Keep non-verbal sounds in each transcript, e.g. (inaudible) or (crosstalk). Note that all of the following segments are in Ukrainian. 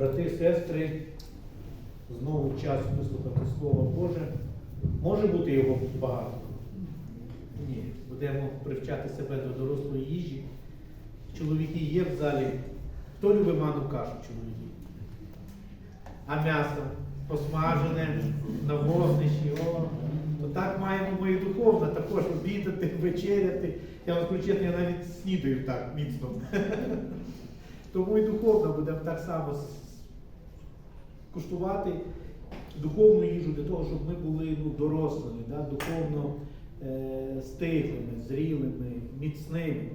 Брати і сестри, знову час вислухати Слово Боже. Може бути його багато? Ні. Будемо привчати себе до дорослої їжі. Чоловіки є в залі. Хто любить ману кашу чоловіки? А м'ясо посмажене на вогнищі. О, то так маємо ми і духовно також обідати, вечеряти. Я вам скажу я навіть снідаю так міцно. (laughs) Тому і духовно будемо так само куштувати духовну їжу для того, щоб ми були ну, дорослими, да, духовно е, стиглими, зрілими, міцними.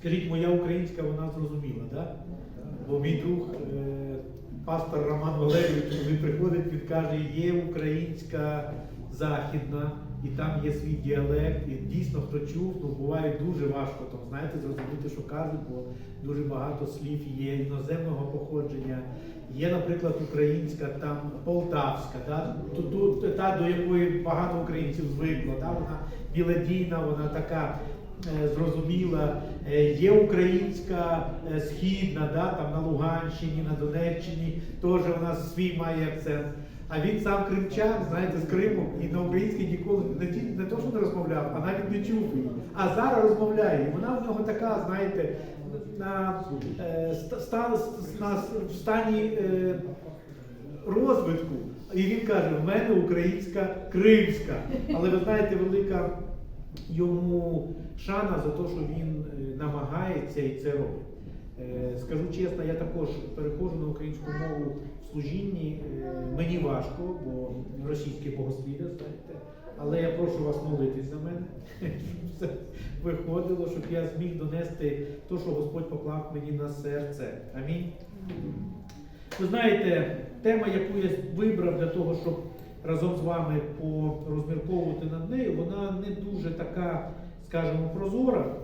Скажіть, моя українська вона зрозуміла, да? бо мій друг, е, пастор Роман Валерійович, він приходить, він каже, є українська західна, і там є свій діалект, і дійсно хто чув, ну буває дуже важко там, знаєте, зрозуміти, що кажуть, бо дуже багато слів є іноземного походження. Є, наприклад, українська, там полтавська, да? та, до якої багато українців звикло, да? вона білодійна, вона така е, зрозуміла. Е, Є українська е, східна, да? там на Луганщині, на Донеччині, теж у нас свій має акцент. А він сам кримчан, знаєте, з Криму, і на українській ніколи не, не то, що не розмовляв, а навіть не чув її. А зараз розмовляє. Вона в нього така, знаєте, на, е, ста- ста- на в стані е, розвитку. І він каже, в мене українська кримська. Але ви знаєте, велика йому шана за те, що він е, намагається і це робить. Е, Скажу чесно, я також переходжу на українську мову служінні. Е, Мені важко, бо російське богослів'я, знаєте. Але я прошу вас молитись за мене, щоб (laughs) все виходило, щоб я зміг донести те, що Господь поклав мені на серце. Амінь. Ви знаєте, тема, яку я вибрав для того, щоб разом з вами порозмірковувати над нею, вона не дуже така, скажімо, прозора.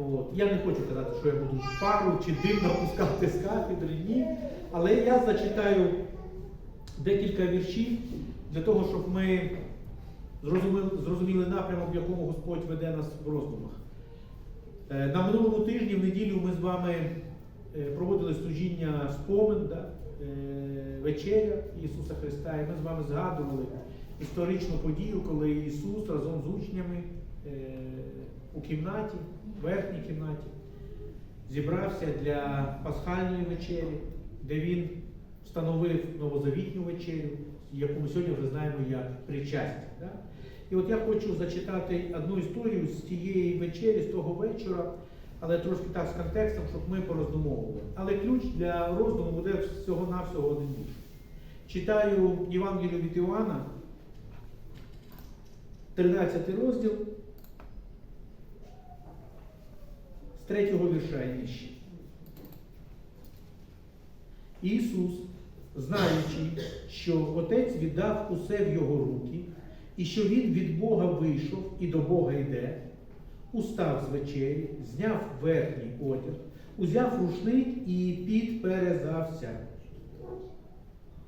От. Я не хочу казати, що я буду пару чи дим напускати з кафедри, ні. Але я зачитаю декілька віршів для того, щоб ми зрозуміли, зрозуміли напрямок, в якому Господь веде нас в роздумах. Е, На минулому тижні, в неділю, ми з вами е, проводили служіння спомин, да? е, вечеря Ісуса Христа, і ми з вами згадували історичну подію, коли Ісус разом з учнями у кімнаті, верхній кімнаті, зібрався для пасхальної вечері, де Він встановив новозавітню вечерю, яку ми сьогодні вже знаємо як причастя. Да? І от я хочу зачитати одну історію з тієї вечері, з того вечора, але трошки так з контекстом, щоб ми пороздумовували. Але ключ для роздуму буде всього-навсього один вірш. Читаю Євангелію від Іоанна, 13 розділ, з третього вірша і нижче. Ісус, знаючи, що Отець віддав усе в його руки, і що Він від Бога вийшов і до Бога йде, устав з вечері, зняв верхній одяг, узяв рушник і підперезався.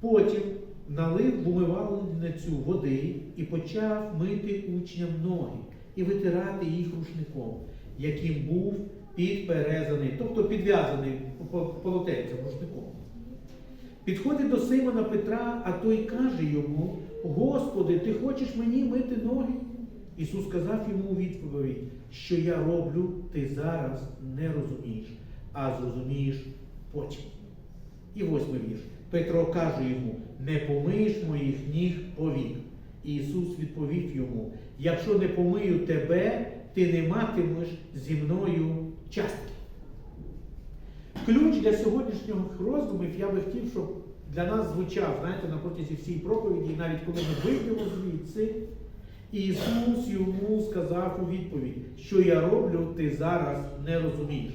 Потім налив в води і почав мити учням ноги і витирати їх рушником, яким був підперезаний, тобто підв'язаний по- полотенцем рушником. Підходить до Симона Петра, а той каже йому: Господи, ти хочеш мені мити ноги? Ісус сказав йому у відповідь, що я роблю, ти зараз не розумієш, а зрозумієш потім. І восьмий вірш. Петро каже йому: не помиєш моїх ніг повік. І Ісус відповів йому: якщо не помию тебе, ти не матимеш зі мною частки. Ключ для сьогоднішніх роздумів я би хотів, щоб для нас звучав, знаєте, на протязі всієї проповіді, і навіть коли ми вийдемо звідси, Ісус йому сказав у відповідь, що я роблю, ти зараз не розумієш,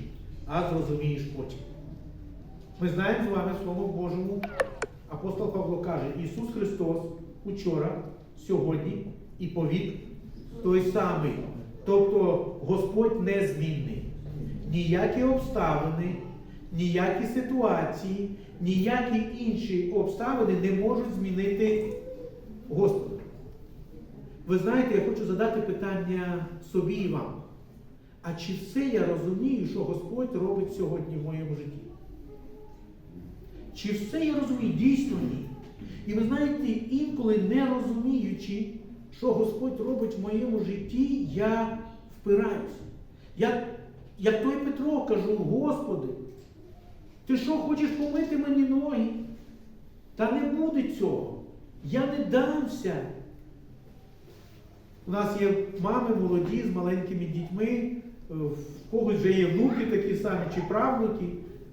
а зрозумієш потім. Ми знаємо з вами Слово Божому, апостол Павло каже, Ісус Христос учора, сьогодні і повік той самий. Тобто Господь незмінний. Ніякі обставини, ніякі ситуації, ніякі інші обставини не можуть змінити Господа. Ви знаєте, я хочу задати питання собі і вам. А чи все я розумію, що Господь робить сьогодні в моєму житті? Чи все я розумію? Дійсно ні. І ви знаєте, інколи не розуміючи, що Господь робить в моєму житті, я впираюся. Я, як той Петро кажу, Господи, ти що хочеш помити мені ноги? Та не буде цього. Я не дамся. У нас є мами молоді з маленькими дітьми, е, в когось вже є внуки такі самі чи правнуки.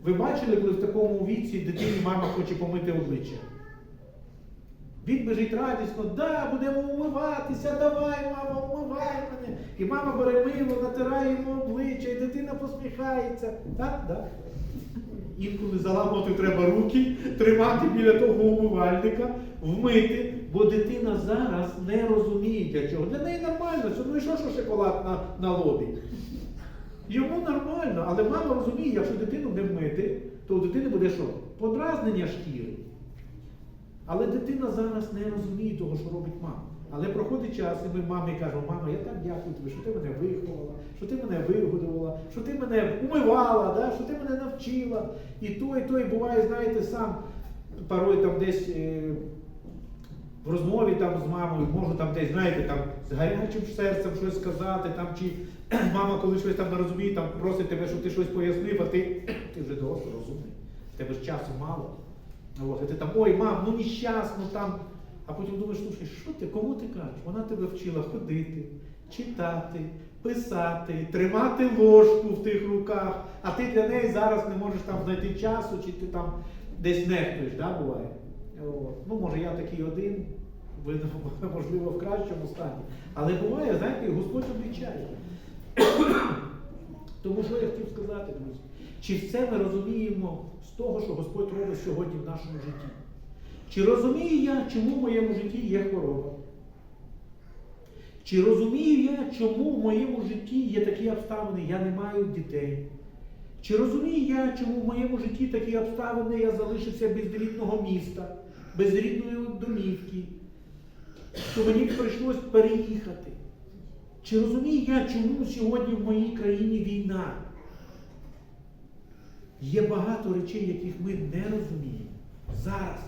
Ви бачили, коли в такому віці дитині мама хоче помити обличчя? Він біжить радісно, да, будемо умиватися, давай, мама, умивай мене. І мама бере мило, натирає йому обличчя, і дитина посміхається. Так, так. Інколи заламувати треба руки, тримати біля того умивальника, вмити, бо дитина зараз не розуміє для чого. Для неї нормально, що ну і що, що шоколад на, на лобі? Йому нормально, але мама розуміє, якщо дитину не вмити, то у дитини буде що? Подразнення шкіри. Але дитина зараз не розуміє того, що робить мама. Але проходить час, і ми мамі кажемо, мама, я так дякую тобі, що ти мене виховала, що ти мене вигодувала, що ти мене умивала, да? що ти мене навчила. І то, і то, і буває, знаєте, сам порой там десь е, в розмові там з мамою, можу там десь, знаєте, там з гарячим серцем щось сказати, там, чи (clears throat) мама, коли щось там не розуміє, там просить тебе, щоб ти щось пояснив, а ти, (clears throat) ти вже дорослий, розумний. Тебе ж часу мало. От, і ти там, ой, мам, ну нещасно там. А потім думаєш, слушай, що ти, кому ти кажеш? Вона тебе вчила ходити, читати, писати, тримати ложку в тих руках, а ти для неї зараз не можеш там знайти часу, чи ти там десь нехтуєш, да, буває? От. Ну, може, я такий один, ви, (laughs) можливо, в кращому стані. Але буває, знаєте, Господь облічає. (coughs) Тому що я хотів сказати, друзі, чи все ми розуміємо того, що Господь робить сьогодні в нашому житті? Чи розумію я, чому в моєму житті є хвороба? Чи розумію я, чому в моєму житті є такі обставини, я не маю дітей? Чи розумію я, чому в моєму житті такі обставини я залишився без рідного міста, без рідної домівки, що мені прийшлось переїхати? Чи розумію я, чому сьогодні в моїй країні війна? Є багато речей, яких ми не розуміємо зараз.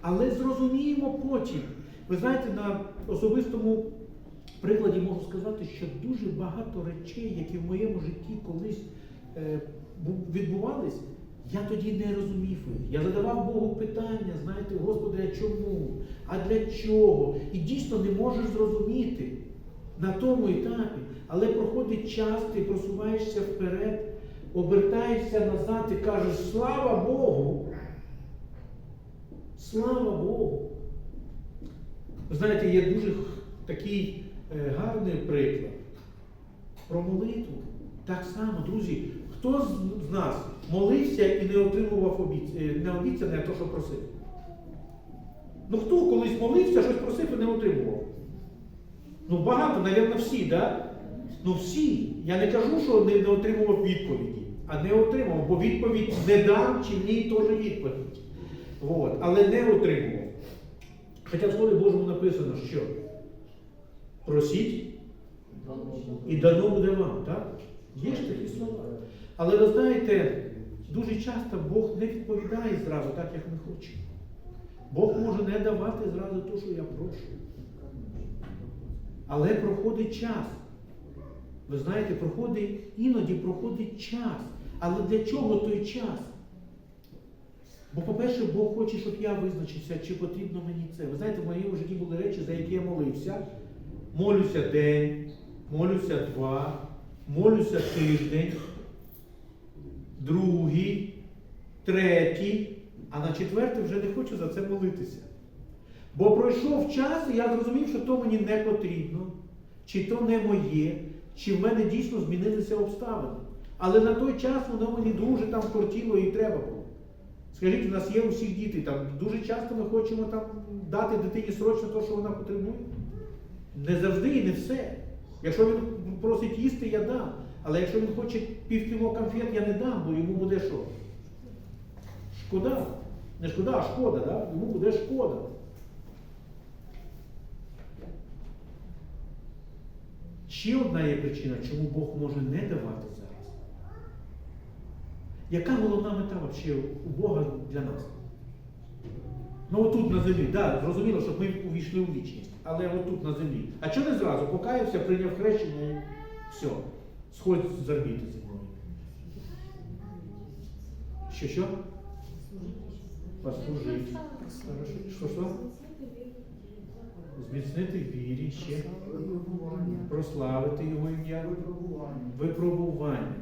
Але зрозуміємо потім. Ви знаєте, на особистому прикладі можу сказати, що дуже багато речей, які в моєму житті колись е, відбувались, я тоді не розумів. Я задавав Богу питання, знаєте, Господи, а чому? А для чого? І дійсно не можеш зрозуміти на тому етапі. Але проходить час, ти просуваєшся вперед, обертаєшся назад і кажеш, слава Богу! Слава Богу! Знаєте, є дуже такий е, гарний приклад про молитву. Так само, друзі, хто з, нас молився і не отримував обіц... е, не обіцяне, то, що просив? Ну хто колись молився, щось просив і не отримував? Ну багато, навірно, всі, да? Ну всі. Я не кажу, що не, не отримував відповіді, а не отримав, бо відповідь не дам, чи ні, теж відповідь. От. Але не отримував. Хоча в Слові Божому написано, що просіть і дано буде вам, так? Є ж такі слова. Але ви знаєте, дуже часто Бог не відповідає зразу так, як ми хочемо. Бог може не давати зразу те, що я прошу. Але проходить час. Ви знаєте, проходить, іноді проходить час. Але для чого той час? Бо, по-перше, Бог хоче, щоб я визначився, чи потрібно мені це. Ви знаєте, в моєму житті були речі, за які я молився. Молюся день, молюся два, молюся тиждень, другий, третій, а на четвертий вже не хочу за це молитися. Бо пройшов час, і я зрозумів, що то мені не потрібно, чи то не моє, чи в мене дійсно змінилися обставини. Але на той час воно мені дуже там кортіло і треба було. Скажіть, у нас є усіх діти, там дуже часто ми хочемо там дати дитині срочно те, що вона потребує. Не завжди і не все. Якщо він просить їсти, я дам. Але якщо він хоче пів кіло конфет, я не дам, бо йому буде що? Шкода. Не шкода, а шкода, да? йому буде шкода. Ще одна є причина, чому Бог може не давати зараз. Яка головна мета вообще у Бога для нас? Ну отут на землі, да, зрозуміло, щоб ми увійшли у вічність. Але отут на землі. А чого не зразу? Покаявся, прийняв хрещення і все. Сходь з орбіти зі мною. Що що? Послужить. Що що? Зміцнити вірі ще. Прославити його ім'я. Випробування.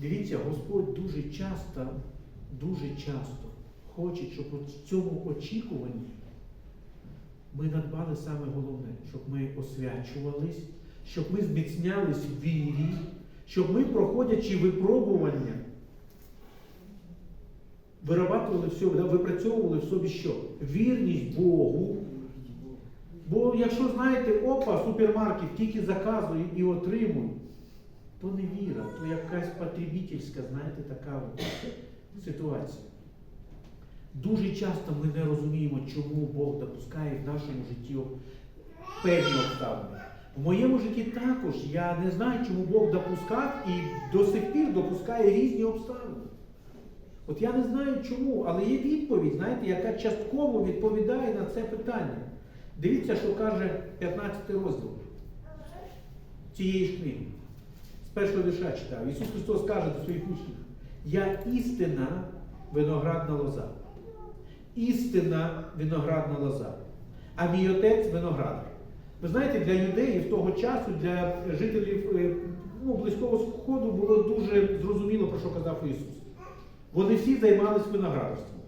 Дивіться, Господь дуже часто, дуже часто хоче, щоб в цьому очікуванні ми надбали саме головне, щоб ми освячувались, щоб ми зміцнялись в вірі, щоб ми, проходячи випробування, вирабатували в собі, да, випрацьовували в собі що? Вірність Богу. Бо якщо знаєте, опа, супермаркет тільки заказує і отримує, то не віра, то якась потребительська, знаєте, така ситуація. Дуже часто ми не розуміємо, чому Бог допускає в нашому житті певні обставини. В моєму житті також я не знаю, чому Бог допускав і до сих пір допускає різні обставини. От я не знаю чому, але є відповідь, знаєте, яка частково відповідає на це питання. Дивіться, що каже 15 розділ цієї ж книги. З першого вірша читав. Ісус Христос каже до своїх учнів: Я істина виноградна лоза. Істина виноградна лоза. А мій отець виноградар. Ви знаєте, для юдеїв того часу, для жителів е, ну, Близького Сходу було дуже зрозуміло, про що казав Ісус. Вони всі займалися виноградарством.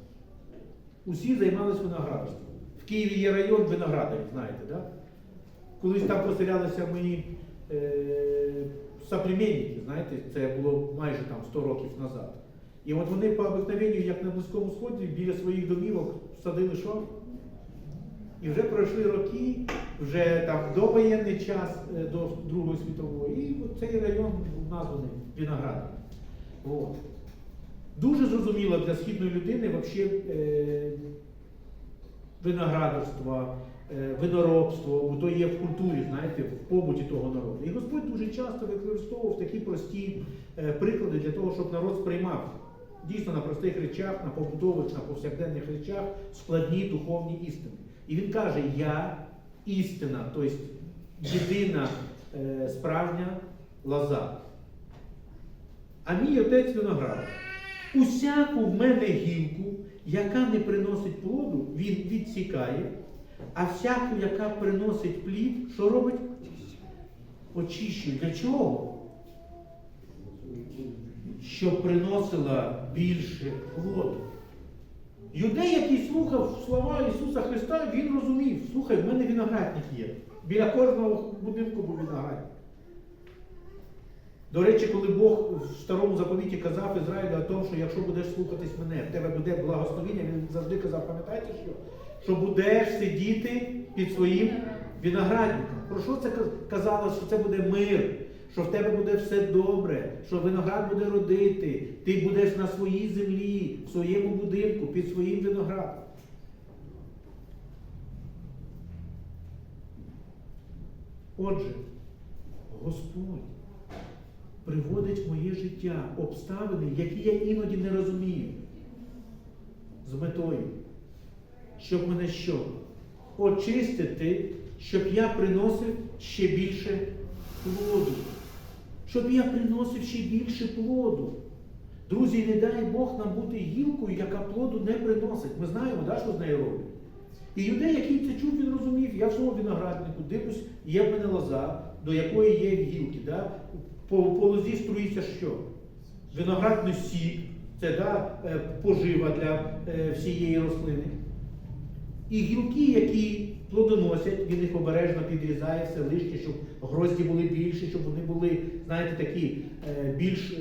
Усі займалися виноградарством. Києві є район виноградарів, знаєте, да? Колись там поселялися мої е, соплеменники, знаєте, це було майже там 100 років назад. І от вони по обикновенню, як на Близькому Сході, біля своїх домівок садили що? І вже пройшли роки, вже там довоєнний час е, до Другої світової, і цей район був названий Виноградом. Дуже зрозуміло для східної людини вообще, виноградарство, е, виноробство, бо то є в культурі, знаєте, в побуті того народу. І Господь дуже часто використовував такі прості е, приклади для того, щоб народ сприймав дійсно на простих речах, на побутових, на повсякденних речах складні духовні істини. І він каже: Я істина, тобто єдина е, справжня лоза. А мій отець виноградар. Усяку в мене гілку, яка не приносить плоду, він відсікає, а всяку, яка приносить плід, що робить? Очищує. Для чого? Щоб приносила більше плоду. Юдей, який слухав слова Ісуса Христа, він розумів, слухай, в мене виноградник є. Біля кожного будинку був виноградник. До речі, коли Бог в старому заповіті казав Ізраїлю о тому, що якщо будеш слухатись мене, в тебе буде благословення, він завжди казав, пам'ятаєте що? Що будеш сидіти під своїм виноградником. Про що це казало, що це буде мир, що в тебе буде все добре, що виноград буде родити, ти будеш на своїй землі, в своєму будинку, під своїм виноградом. Отже, Господь приводить в моє життя обставини, які я іноді не розумію. З метою, щоб мене що? Очистити, щоб я приносив ще більше плоду. Щоб я приносив ще більше плоду. Друзі, не дай Бог нам бути гілкою, яка плоду не приносить. Ми знаємо, да, що з нею роблять. І юдей, який це чув, він розумів, я в своєму винограднику дивлюсь, є в мене лоза, до якої є гілки. Да? По, по лозі струїться що? Виноградний сік, це да, е, пожива для е, всієї рослини. І гілки, які плодоносять, він їх обережно підрізає все лишнє, щоб грозді були більші, щоб вони були, знаєте, такі е, більш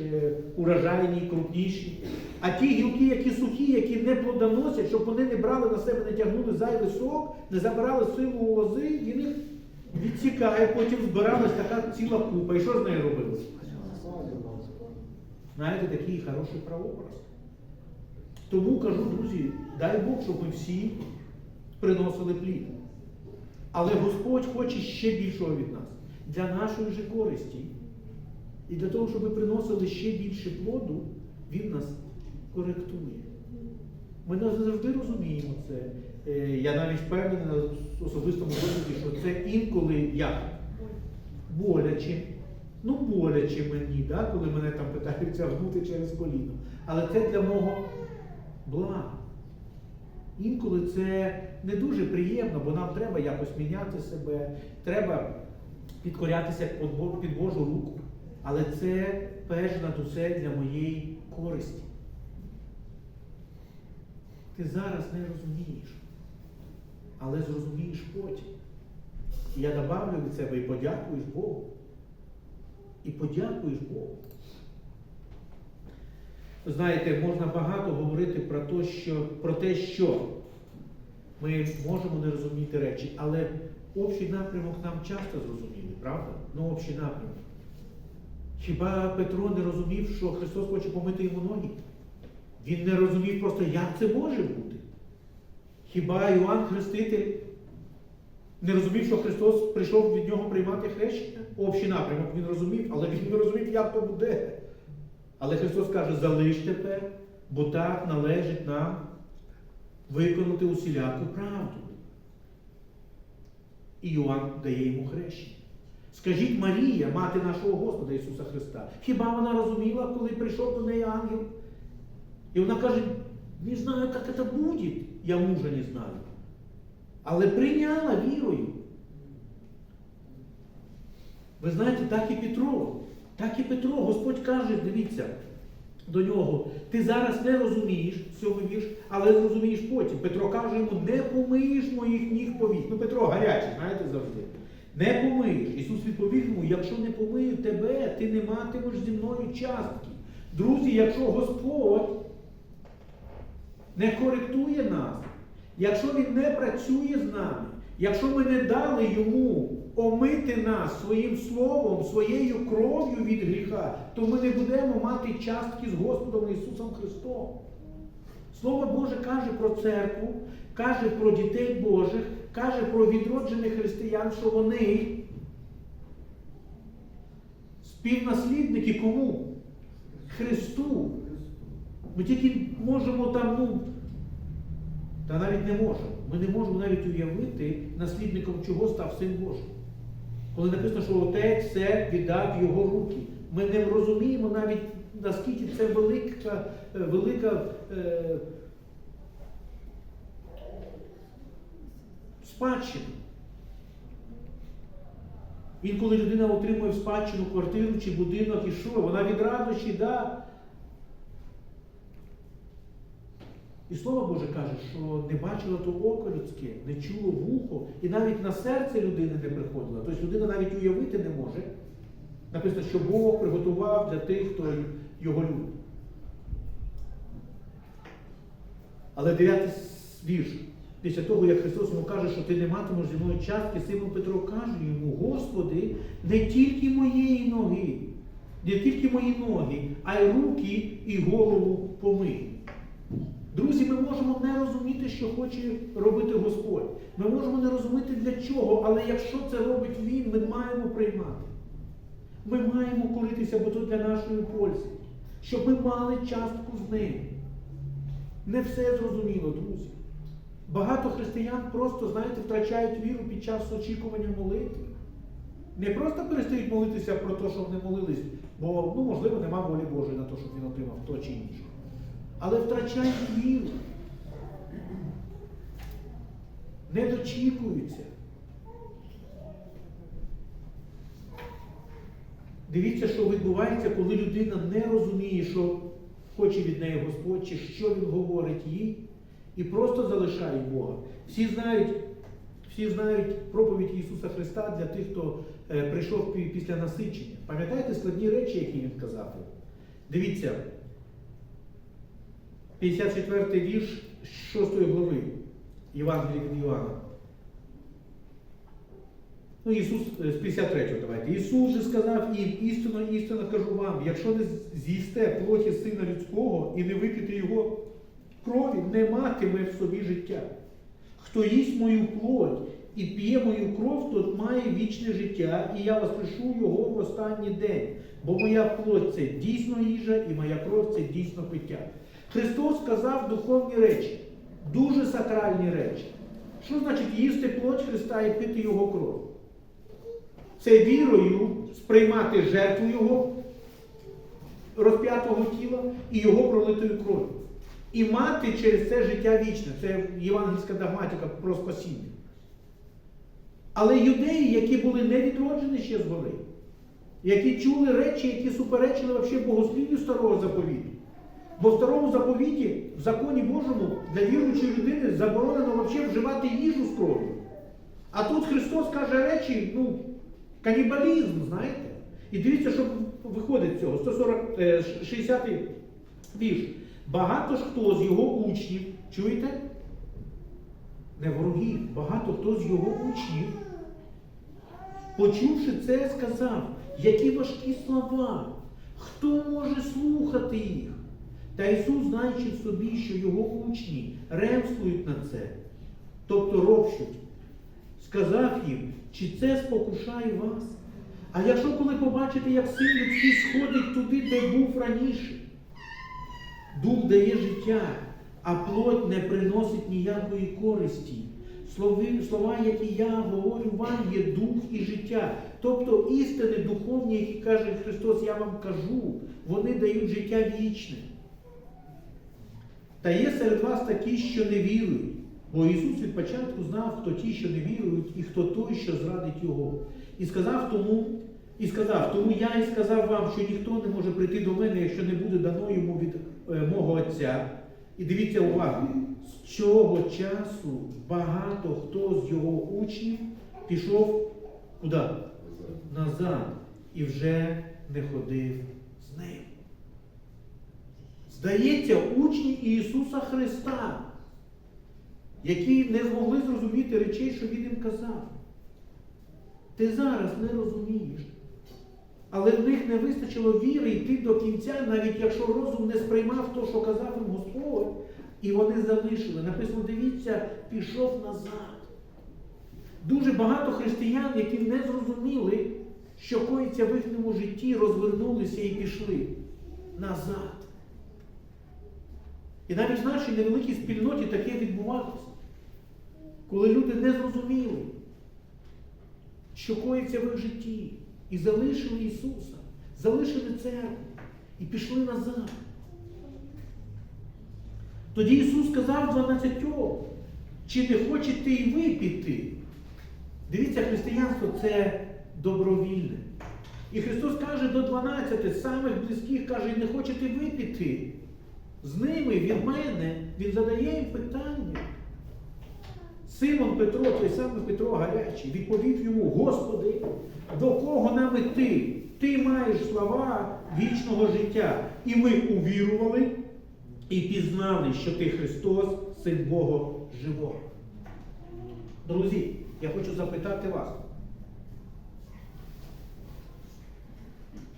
урожайні, крупніші. А ті гілки, які сухі, які не плодоносять, щоб вони не брали на себе, не тягнули зайвий сок, не забирали силу у лози, він їх відсікає, потім збиралась така ціла купа. І що з нею робили? Знаєте, такий хороший прообраз. Тому кажу, друзі, дай Бог, щоб ми всі приносили плід. Але Господь хоче ще більшого від нас. Для нашої же користі. І для того, щоб ми приносили ще більше плоду, Він нас коректує. Ми не завжди розуміємо це. Е, Я навіть впевнений на особистому досвіді, що це інколи як боляче. Ну, боляче мені, да, коли мене там питаються гнути через коліно. Але це для мого блага. Інколи це не дуже приємно, бо нам треба якось міняти себе, треба підкорятися під Божу руку. Але це перш над усе для моєї користі. Ти зараз не розумієш, але зрозумієш потім. І я добавлю від себе і подякуєш Богу. І подякуєш Богу. Знаєте, можна багато говорити про те, що, про те, що ми можемо не розуміти речі, але общий напрямок нам часто зрозуміли, правда? Ну, общий напрямок. Хіба Петро не розумів, що Христос хоче помити йому ноги? Він не розумів просто, як це може бути. Хіба Іоанн Хреститель не розумів, що Христос прийшов від нього приймати хрещення? Общий напрямок він розумів, але він не розумів, як то буде. Але Христос каже, залиш тепер, бо так належить нам виконати усіляку правду. І Іоанн дає йому хрещення. Скажіть Марія, мати нашого Господа Ісуса Христа, хіба вона розуміла, коли прийшов до неї ангел? І вона каже, не знаю, як це буде, я мужа не знаю. Але прийняла вірою. Ви знаєте, так і Петро. Так і Петро. Господь каже, дивіться до нього, ти зараз не розумієш сьомий вірш, але зрозумієш потім. Петро каже йому, не помиєш моїх ніг повік. Ну, Петро гарячий, знаєте завжди. Не помиєш. Ісус відповів йому, якщо не помию тебе, ти не матимеш зі мною частки. Друзі, якщо Господь не коректує нас, якщо Він не працює з нами, якщо ми не дали йому омити нас своїм словом, своєю кров'ю від гріха, то ми не будемо мати частки з Господом Ісусом Христом. Слово Боже каже про церкву, каже про дітей Божих, каже про відроджених християн, що вони співнаслідники кому? Христу. Ми тільки можемо там, ну, та навіть не можемо. Ми не можемо навіть уявити, наслідником чого став Син Божий. Коли написано, що Отець все віддав його руки. Ми не розуміємо навіть, наскільки це велика, е, велика е, спадщина. Інколи людина отримує в спадщину квартиру чи будинок, і що? Вона від радощі, да. І Слово Боже каже, що не бачило то око людське, не чуло вухо, і навіть на серце людини не приходило. Тобто людина навіть уявити не може. Написано, що Бог приготував для тих, хто його любить. Але дев'ятий вірш. Після того, як Христос йому каже, що ти не матимеш зі мною частки, Симон Петро каже йому, Господи, не тільки моєї ноги, не тільки мої ноги, а й руки і голову помий. Друзі, ми можемо не розуміти, що хоче робити Господь. Ми можемо не розуміти для чого, але якщо це робить Він, ми маємо приймати. Ми маємо коритися, бо то для нашої пользи, щоб ми мали частку з ним. Не все зрозуміло, друзі. Багато християн просто, знаєте, втрачають віру під час очікування молитви. Не просто перестають молитися про те, що вони молились, бо, ну, можливо, нема волі Божої на те, щоб він отримав то чи інше. Але втрачають віру. Не дочікуються. Дивіться, що відбувається, коли людина не розуміє, що хоче від неї Господь, чи що Він говорить їй, і просто залишає Бога. Всі знають, всі знають проповідь Ісуса Христа для тих, хто е, прийшов після насичення. Пам'ятаєте складні речі, які Він казав? Дивіться, 54 вірш 6 глави Євангелія від Іоанна. Ну, Ісус е, з 53 давайте. Ісус же сказав їм, істинно, істинно кажу вам, якщо не з'їсте плоті Сина Людського і не вип'єте Його крові, не матиме в собі життя. Хто їсть мою плоть і п'є мою кров, тот має вічне життя, і я воскрешу його в останній день. Бо моя плоть це дійсно їжа, і моя кров це дійсно пиття. Христос сказав духовні речі, дуже сакральні речі. Що значить їсти плоть Христа і пити Його кров? Це вірою сприймати жертву Його розп'ятого тіла і Його пролитою кров'ю. І мати через це життя вічне. Це євангельська догматика про спасіння. Але юдеї, які були не відроджені ще згори, які чули речі, які суперечили взагалі богослів'ю старого заповіту. Бо в старому заповіті, в законі Божому, для віруючої людини заборонено взагалі вживати їжу з кров'ю. А тут Христос каже речі, ну, канібалізм, знаєте. І дивіться, що виходить з цього. 140, е, 60 вірш. Багато ж хто з його учнів, чуєте? Не ворогів, багато хто з його учнів, почувши це, сказав, які важкі слова, хто може слухати їх? Та Ісус, знаючи в собі, що його учні ремствують на це, тобто ропщуть, сказав їм, чи це спокушає вас? А якщо коли побачите, як син людський сходить туди, де був раніше, дух дає життя, а плоть не приносить ніякої користі. Слова, які я говорю вам, є дух і життя. Тобто істини духовні, які каже Христос, я вам кажу, вони дають життя вічне. Та є серед вас такі, що не вірують. Бо Ісус від початку знав, хто ті, що не вірують, і хто той, що зрадить Його. І сказав тому, і сказав, тому я і сказав вам, що ніхто не може прийти до мене, якщо не буде дано йому від е, мого Отця. І дивіться увагу, з цього часу багато хто з його учнів пішов куди? Назад і вже не ходив з ним. Здається, учні Ісуса Христа, які не змогли зрозуміти речей, що Він їм казав. Ти зараз не розумієш. Але в них не вистачило віри йти до кінця, навіть якщо розум не сприймав то, що казав їм Господь, і вони залишили. Написано, дивіться, пішов назад. Дуже багато християн, які не зрозуміли, що коїться в їхньому житті, розвернулися і пішли назад. І навіть в нашій невеликій спільноті таке відбувалося. Коли люди не зрозуміли, що коїться в їх житті, і залишили Ісуса, залишили церкву і пішли назад. Тоді Ісус сказав дванадцятьом, чи не хочете і ви піти? Дивіться, християнство це добровільне. І Христос каже до 12, самих близьких, каже, не хочете ви піти? З ними від мене, він задає їм питання. Симон Петро, той самий Петро гарячий, відповів йому, Господи, до кого нам іти? Ти маєш слова вічного життя. І ми увірували і пізнали, що ти Христос, Син Бога живого. Друзі, я хочу запитати вас.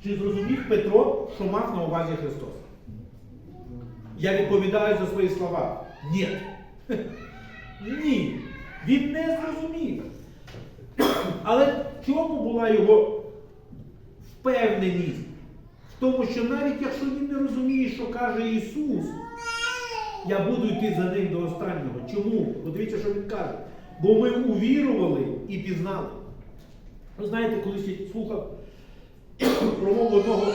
Чи зрозумів Петро, що мав на увазі Христос? Я відповідаю за свої слова. Ні. (laughs) Ні. Він не зрозумів. Але в чому була його впевненість? В тому, що навіть якщо він не розуміє, що каже Ісус, я буду йти за ним до останнього. Чому? Подивіться, що він каже. Бо ми увірували і пізнали. Ви знаєте, колись я слухав (clears throat) промову одного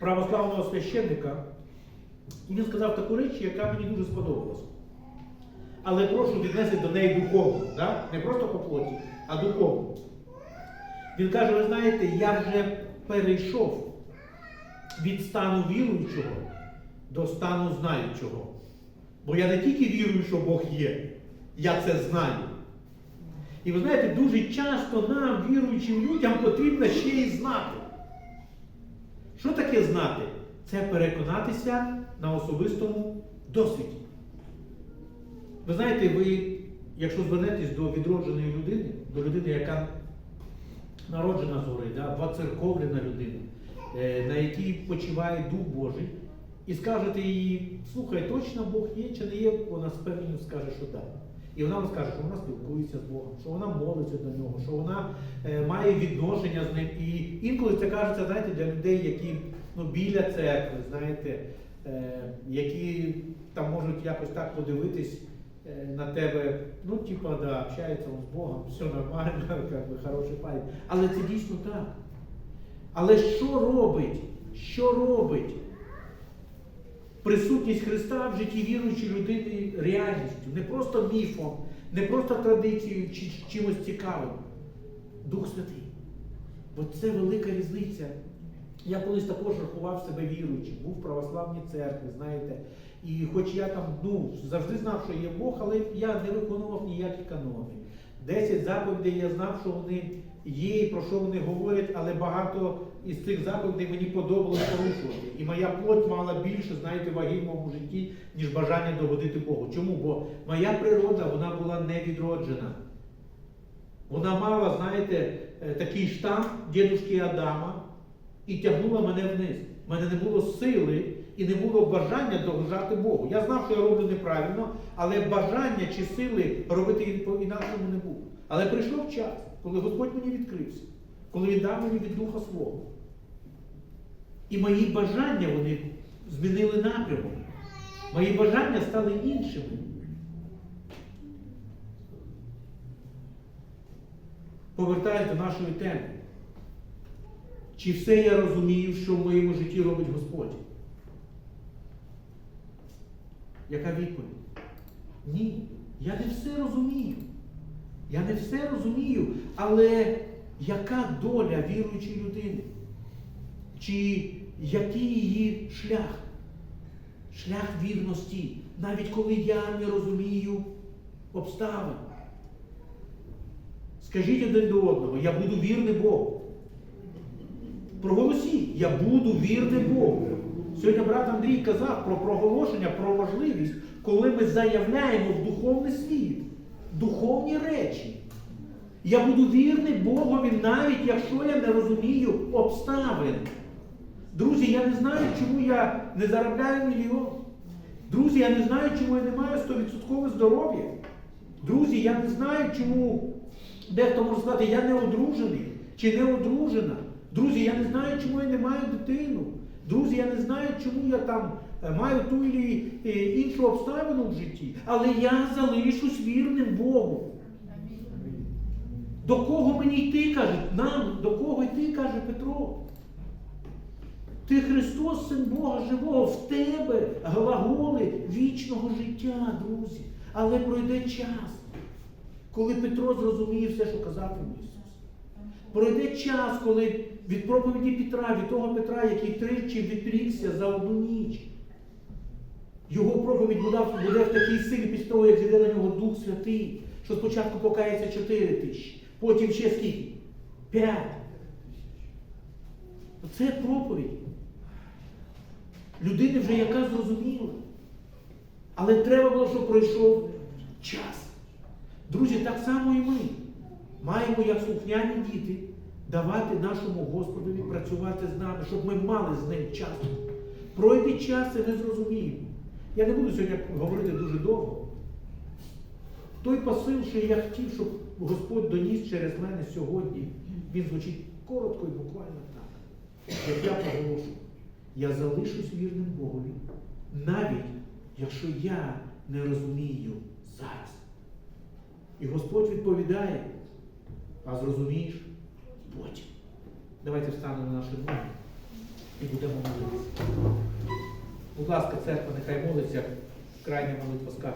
православного священника, і він сказав таку річ, яка мені дуже сподобалася. Але прошу віднести до неї духовно, да? не просто по плоті, а духовно. Він каже, ви знаєте, я вже перейшов від стану віруючого до стану знаючого. Бо я не тільки вірую, що Бог є, я це знаю. І ви знаєте, дуже часто нам, віруючим людям, потрібно ще й знати. Що таке знати? Це переконатися на особистому досвіді. Ви знаєте, ви, якщо звернетесь до відродженої людини, до людини, яка народжена згори, да, воцерковлена людина, е, на якій почиває Дух Божий, і скажете їй, слухай, точно Бог є чи не є, вона з певністю скаже, що так. І вона вам скаже, що вона спілкується з Богом, що вона молиться до нього, що вона е, має відношення з ним. І інколи це кажеться, знаєте, для людей, які ну, біля церкви, знаєте, які там можуть якось так подивитись е, на тебе, ну, типа, да, общається з Богом, (laughs) все нормально, как би, хороший парень. Але це дійсно так. Але що робить? Що робить присутність Христа в житті віруючої людини реальністю? Не просто міфом, не просто традицією чи чимось цікавим. Дух Святий. Бо це велика різниця. Я колись також рахував себе віруючим, був в православній церкві, знаєте. І хоч я там ну, завжди знав, що є Бог, але я не виконував ніякі канони. Десять заповідей я знав, що вони є і про що вони говорять, але багато із цих заповідей мені подобалось порушувати. І моя плоть мала більше, знаєте, ваги в моєму житті, ніж бажання догодити Богу. Чому? Бо моя природа вона була не відроджена. Вона мала, знаєте, е, такий штамп дідушки Адама і тягнула мене вниз. У мене не було сили і не було бажання догоджати Богу. Я знав, що я роблю неправильно, але бажання чи сили робити ін- інакшому не було. Але прийшов час, коли Господь мені відкрився, коли Він дав мені від Духа свого. І мої бажання вони змінили напрямок. Мої бажання стали іншими. Повертаюсь до нашої теми. Чи все я розумію, що в моєму житті робить Господь? Яка відповідь? Ні. Я не все розумію. Я не все розумію, але яка доля віруючої людини? Чи який її шлях? Шлях вірності, навіть коли я не розумію обставин. Скажіть один до одного, я буду вірний Богу. Проголосіть, я буду вірний Богу. Сьогодні брат Андрій казав про проголошення, про важливість, коли ми заявляємо в духовний світ, духовні речі. Я буду вірний Богові, навіть якщо я не розумію обставин. Друзі, я не знаю, чому я не заробляю мільйон. Друзі, я не знаю, чому я не маю 100% здоров'я. Друзі, я не знаю, чому дехто може сказати, я не одружений чи не одружена. Друзі, я не знаю, чому я не маю дитину. Друзі, я не знаю, чому я там е, маю ту і е, іншу обставину в житті. Але я залишусь вірним Богу. До кого мені йти, каже, нам, до кого йти, каже Петро. Ти Христос, Син Бога живого, в тебе глаголи вічного життя, друзі. Але пройде час, коли Петро зрозуміє все, що казав йому Ісус. Пройде час, коли від проповіді Петра, від того Петра, який тричі відрікся за одну ніч. Його проповідь буде, в такій силі після того, як зійде на нього Дух Святий, що спочатку покається 4 тисячі, потім ще скільки? 5. Це проповідь. Людини вже яка зрозуміла. Але треба було, щоб пройшов час. Друзі, так само і ми маємо, як слухняні діти, давати нашому Господові працювати з нами, щоб ми мали з ним час. Пройде час і ми зрозуміємо. Я не буду сьогодні говорити дуже довго. Той посил, що я хотів, щоб Господь доніс через мене сьогодні, він звучить коротко і буквально так. Як я проголошую, я залишусь вірним Богові, навіть якщо я не розумію зараз. І Господь відповідає, а зрозумієш потім. Давайте встанемо на наші ноги і будемо молитися. Будь ласка, церква, нехай молиться крайня молитва з кафедри.